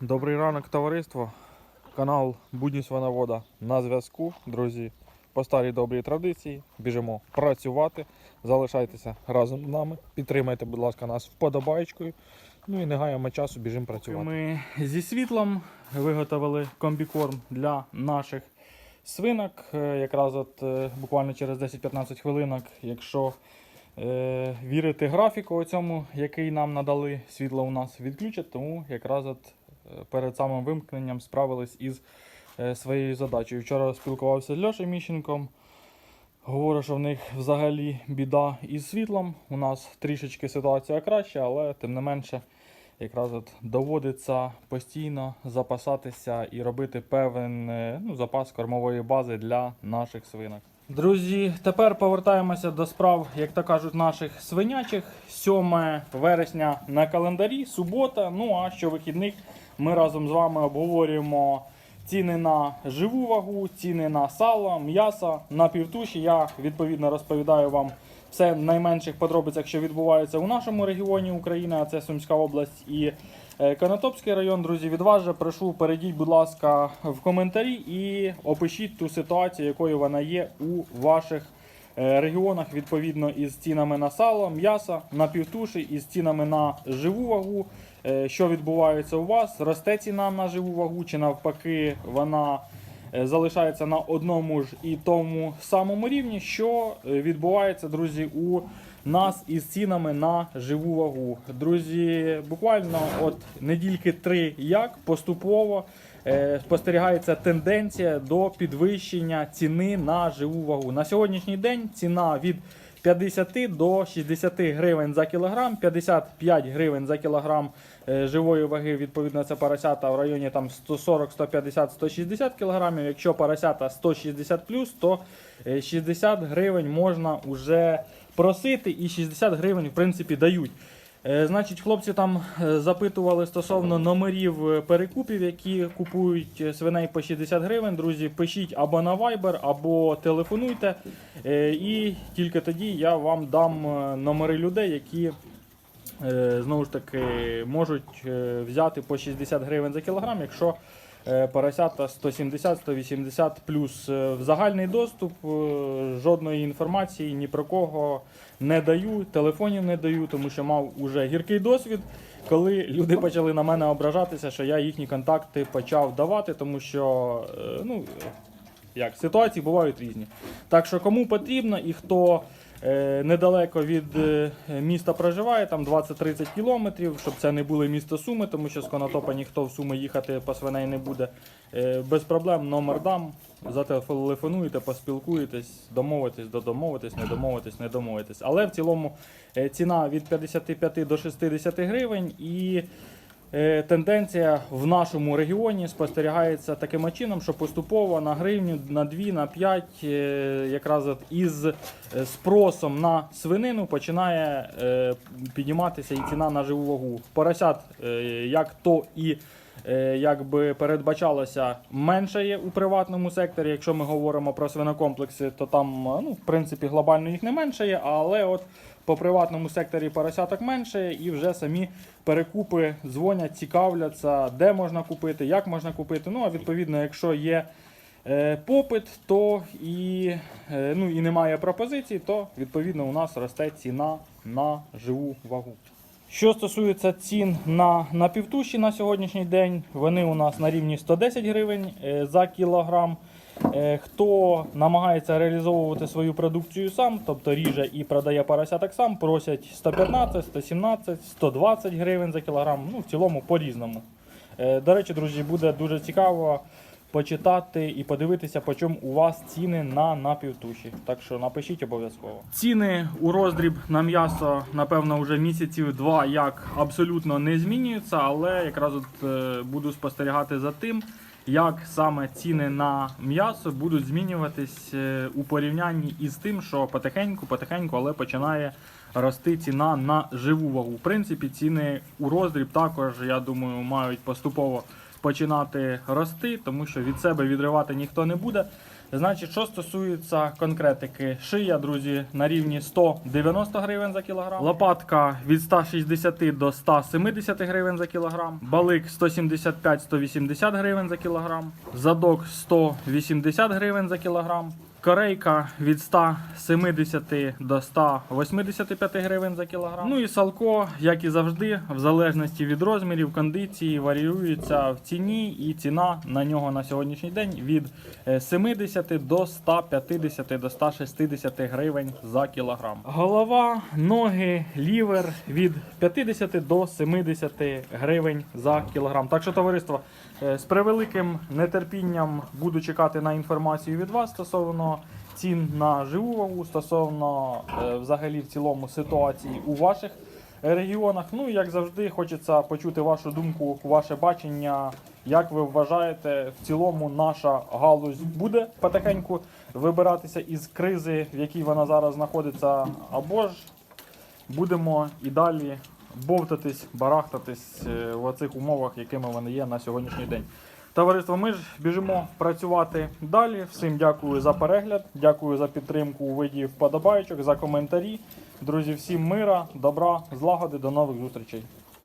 Добрий ранок, товариство. Канал Будні Свиновода на зв'язку, друзі. По старій добрій традиції біжимо працювати. Залишайтеся разом з нами. Підтримайте, будь ласка, нас вподобайкою. Ну і не гаємо часу, біжимо працювати. Ми зі світлом виготовили комбікорм для наших свинок. Е, Якраз от е, буквально через 10-15 хвилинок, якщо е, вірити графіку цьому, який нам надали, світло у нас відключать, тому якраз от перед самим вимкненням справились із е, своєю задачею. Вчора спілкувався з Льошею Міщенком. Говорю, що в них взагалі біда із світлом. У нас трішечки ситуація краща, але тим не менше, якраз от доводиться постійно запасатися і робити певен е, ну, запас кормової бази для наших свинок. Друзі, тепер повертаємося до справ, як то кажуть, наших свинячих. 7 вересня на календарі, субота. Ну а що вихідних ми разом з вами обговорюємо ціни на живу вагу, ціни на сало, м'ясо, на півтуші. Я відповідно розповідаю вам все в найменших подробицях, що відбувається у нашому регіоні України, а це Сумська область і е, Конотопський район. Друзі, від прошу перейдіть, будь ласка, в коментарі і опишіть ту ситуацію, якою вона є у ваших е, регіонах, відповідно із цінами на сало, м'ясо, на півтуші, із цінами на живу вагу. Е, Що відбувається у вас? Росте ціна на живу вагу, чи навпаки, вона е, залишається на одному ж і тому самому рівні, що е, відбувається, друзі, у нас із цінами на живу вагу. Друзі, буквально от недільки три як поступово спостерігається тенденція до підвищення ціни на живу вагу. На сьогоднішній день ціна від 50 до 60 гривень за кілограм, 55 гривень за кілограм е, живої ваги, відповідно, це поросята в районі там 140, 150, 160 кілограмів. Якщо поросята 160 плюс, то е, 60 гривень можна вже просити і 60 гривень, в принципі, дають. Е, Значить, хлопці там е, запитували стосовно номерів е, перекупів, які купують свиней по 60 гривень. Друзі, пишіть або на Viber, або телефонуйте. І тільки тоді я вам дам номери людей, які знову ж таки можуть взяти по 60 гривень за кілограм, якщо поросята 170-180 плюс Е, в загальний доступ. е, Жодної інформації ні про кого не даю, телефонів не даю, тому що мав уже гіркий досвід, коли люди почали на мене ображатися, що я їхні контакти почав давати, тому що е, ну, як, ситуації бувають різні. Так що кому потрібно і хто е, недалеко від е, міста проживає, там 20-30 кілометрів, щоб це не були місто Суми, тому що з Конотопа ніхто в Суми їхати по свиней не буде. Е, без проблем номер дам, зателефонуєте, поспілкуєтесь, домовитесь, додомовитесь, не домовитесь, не домовитесь. Але в цілому е, ціна від 55 до 60 гривень і Е, Тенденція в нашому регіоні спостерігається таким чином, що поступово на гривню, на 2, на 5, е, якраз із е, спросом на свинину починає е, підніматися і ціна на живу вагу. Поросят, е, як то і е, якби передбачалося, менше є у приватному секторі. Якщо ми говоримо про свинокомплекси, то там е, ну, в принципі глобально їх не менше є, але от по приватному секторі поросяток менше, і вже самі перекупи дзвонять, цікавляться, де можна купити, як можна купити. Ну а відповідно, якщо є е, попит, то і, е, ну, і немає пропозицій, то відповідно у нас росте ціна на живу вагу. Що стосується цін на, на півтуші на сьогоднішній день, вони у нас на рівні 110 гривень е, за кілограм. Е, Хто намагається реалізовувати свою продукцію сам, тобто ріже і продає поросяток сам, просять 115, 117, 120 гривень за кілограм. Ну, в цілому по-різному. Е, До речі, друзі, буде дуже цікаво почитати і подивитися, по чому у вас ціни на напівтуші. Так що напишіть обов'язково. Ціни у роздріб на м'ясо, напевно, вже місяців два як абсолютно не змінюються, але якраз от е, буду спостерігати за тим, як саме ціни на м'ясо будуть змінюватись е, у порівнянні із тим, що потихеньку, потихеньку, але починає рости ціна на живу вагу. В принципі, ціни у роздріб також, я думаю, мають поступово починати рости, тому що від себе відривати ніхто не буде. Значить, що стосується конкретики, шия, друзі, на рівні 190 гривень за кілограм. Лопатка від 160 до 170 гривень за кілограм. Балик 175-180 гривень за кілограм. Задок 180 гривень за кілограм. Корейка від 170 до 185 гривень за кілограм. Ну і салко, як і завжди, в залежності від розмірів, кондиції, варіюється в ціні, і ціна на нього на сьогоднішній день від е, 70 до 150 до 160 гривень за кілограм. Голова, ноги, лівер від 50 до 70 гривень за кілограм. Так що, товариство, е, з превеликим нетерпінням буду чекати на інформацію від вас стосовно цін на живу стосовно е, взагалі в цілому ситуації у ваших регіонах. Ну і як завжди, хочеться почути вашу думку, ваше бачення. Як ви вважаєте, в цілому наша галузь буде потихеньку вибиратися із кризи, в якій вона зараз знаходиться, або ж будемо і далі бовтатись, барахтатись е, в оцих умовах, якими вони є на сьогоднішній день. Товариство, ми ж біжимо працювати далі. Всім дякую за перегляд, дякую за підтримку у виді вподобайочок, за коментарі. Друзі, всім мира, добра, злагоди, до нових зустрічей.